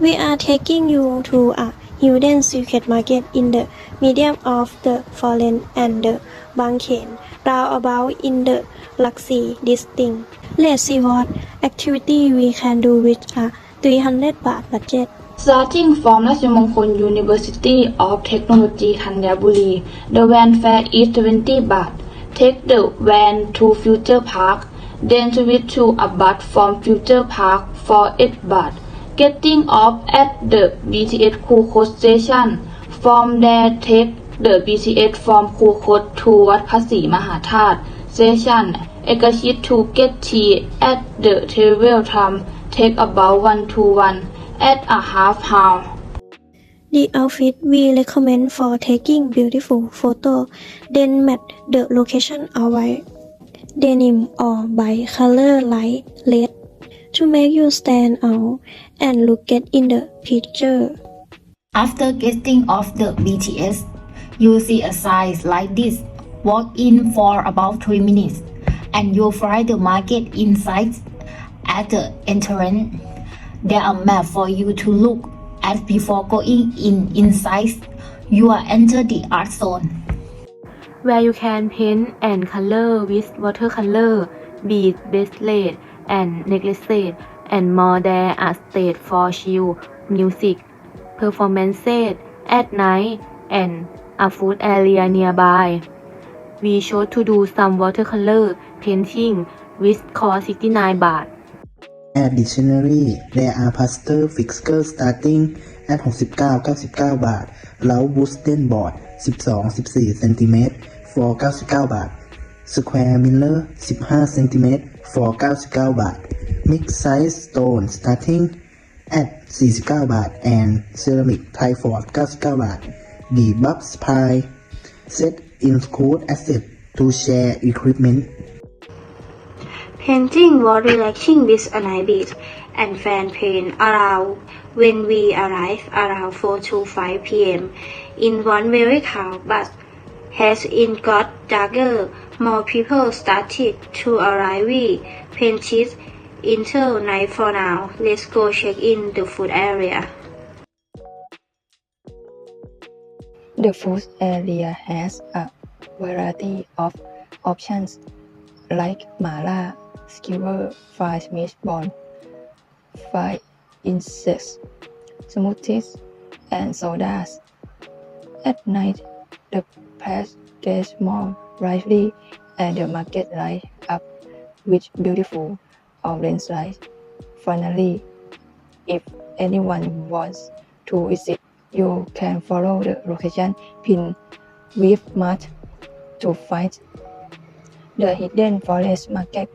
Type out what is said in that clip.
We are taking you to a hidden secret market in the medium of the fallen and the bunken, roundabout in the Luxy district. Let's see what activity we can do with a 300 baht budget. Starting from Rajamongkol University of Technology Kanyaburi, the van fare is 20 baht. Take the van to Future Park, then switch to a bus from Future Park for 8 baht getting off at the BTS Kuko station. From there, take the BTS from Kuko to Wat Phasi Mahathat station. Ekachit to get tea at the travel time. Take about one to one at a half hour. The outfit we recommend for taking beautiful photo. Then match the location away. Denim or by color light red to make you stand out and look good in the picture. After getting off the BTS, you see a sign like this. Walk in for about 3 minutes and you'll find the market inside. At the entrance, there are maps for you to look at before going in inside. You are enter the art zone. where you can paint and color with watercolor, beads, bracelet, and necklaces, and more. There are stage for chill music, performances at night, and a food area nearby. We chose to do some watercolor painting with cost 69 baht. Additionally there are plaster fixtures starting at 69-99 บาทแล้ว wooden board 12-14 cm for 99 บาท square mirror 15 cm for 99 บาท mixed size stone starting at 49 บาท and ceramic triford 99 บาท the box pie set include asset to share equipment Painting was relaxing with a night beat and fan paint around when we arrived around 4 to 5 p.m. in one very calm but as it got darker, more people started to arrive. We painted until night for now. Let's go check in the food area. The food area has a variety of options like mala, skewer, fried meatball, fried insects, smoothies, and sodas. At night, the place gets more lively and the market lights up with beautiful orange lights. Finally, if anyone wants to visit, you can follow the location pin with map to find the hidden forest market